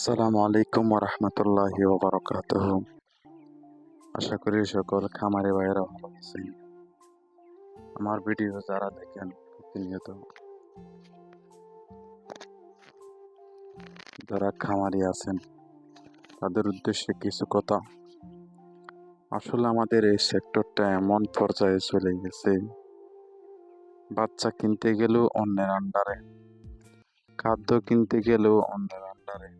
আসসালামু আলাইকুম রহমতুল্লাহি ওবরাকাতুহ আশা করি সকল খামারি ভাইয়েরা ভালো আছেন। আমার ভিডিও যারা দেখেন, প্রতিনিয়ত যারা খামারি আছেন, তাদের উদ্দেশ্যে কিছু কথা। আসলে আমাদের এই সেক্টরটা এমন পর্যায়ে চলে গেছে, বাচ্চা কিনতে গেলেও অন্যের আন্ডারে, খাদ্য কিনতে গেলেও অন্যের আন্ডারে।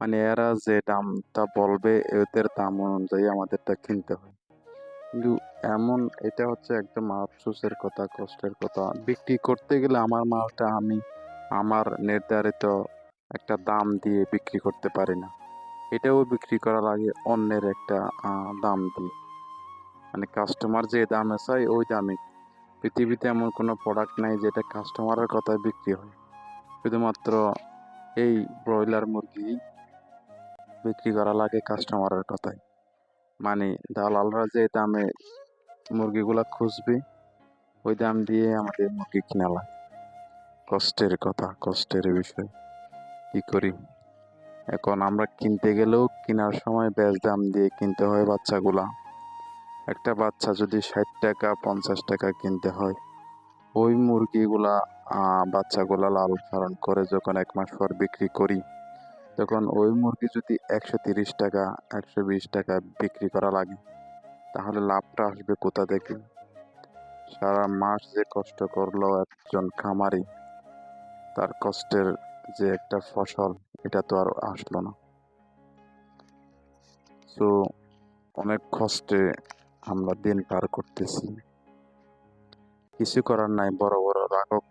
মানে এরা যে দামটা বলবে, এদের দাম অনুযায়ী আমাদেরটা কিনতে হয়। কিন্তু এমন, এটা হচ্ছে একদম আফসোসের কথা, কষ্টের কথা। বিক্রি করতে গেলে আমার মালটা আমি আমার নির্ধারিত একটা দাম দিয়ে বিক্রি করতে পারি না। এটাও বিক্রি করা লাগে অন্যের একটা দাম দিয়ে মানে কাস্টমার যে দামে চাই ওই দামে। পৃথিবীতে এমন কোনো প্রোডাক্ট নাই যেটা কাস্টমারের কথায় বিক্রি হয়। শুধুমাত্র এই ব্রয়লার মুরগি বিক্রি করা লাগে কাস্টমারের কথায় মানে দালালরা যে দামে মুরগিগুলা খুঁজবে, ওই দাম দিয়ে আমাদের মুরগি কিনা লাগে কষ্টের কথা, কষ্টের বিষয়। কি করি? এখন আমরা কিনতে গেলেও কেনার সময় বেশ দাম দিয়ে কিনতে হয় বাচ্চাগুলা। একটা বাচ্চা যদি ষাট টাকা, পঞ্চাশ টাকা কিনতে হয়, ওই মুরগিগুলা বাচ্চাগুলা লাল পালন করে যখন এক মাস পর বিক্রি করি তখন ওই মুরগি যদি একশো তিরিশ টাকা, একশো বিশ টাকা বিক্রি করা লাগে, তাহলে লাভটা আসবে কোথা থেকে? সারা মাস যে কষ্ট করল একজন খামারি, তার কষ্টের যে একটা ফসল, এটা তো আর আসলো না। তো অনেক কষ্টে আমরা দিন পার করতেছি। কিছু করার নাই, বড় বড় রাঘব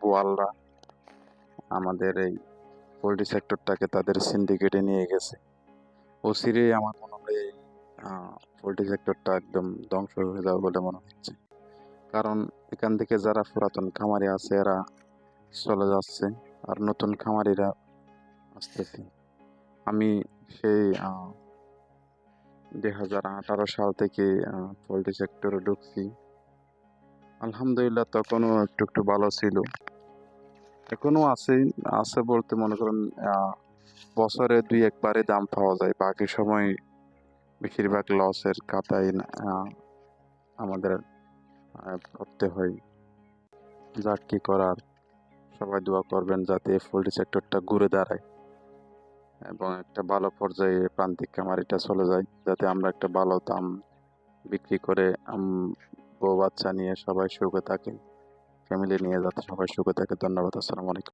বোয়ালরা আমাদের এই পোলট্রি সেক্টরটাকে তাদের সিন্ডিকেটে নিয়ে গেছে। অচিরেই আমার মনে হয় পোলট্রি সেক্টরটা একদম ধ্বংস হয়ে যাবে বলে মনে হচ্ছে। কারণ এখান থেকে যারা পুরাতন খামারি আছে, এরা চলে যাচ্ছে আর নতুন খামারিরা আসতেছে। আমি সেই দুই হাজার আঠারো সাল থেকে পোলট্রি সেক্টরে ঢুকছি। আলহামদুলিল্লাহ তখনও একটু একটু ভালো ছিল। এখনও আছে আছে বলতে মনে করেন বছরে দুই একবারে দাম পাওয়া যায়। বাকি সময় বেশিরভাগ লসের আহ, আমাদের করতে হয়। যা কি করার? সবাই দোয়া করবেন যাতে পোলট্রি সেক্টরটা ঘুরে দাঁড়ায় এবং একটা ভালো পর্যায়ে প্রান্তিক খামারিটা চলে যায় যাতে আমরা একটা ভালো দাম বিক্রি করে বউ বাচ্চা নিয়ে সবাই সুখে থাকে। ফ্যামিলি নিয়ে যাতে সবাই সুখে থাকে। ধন্যবাদ আসসালামু আলাইকুম।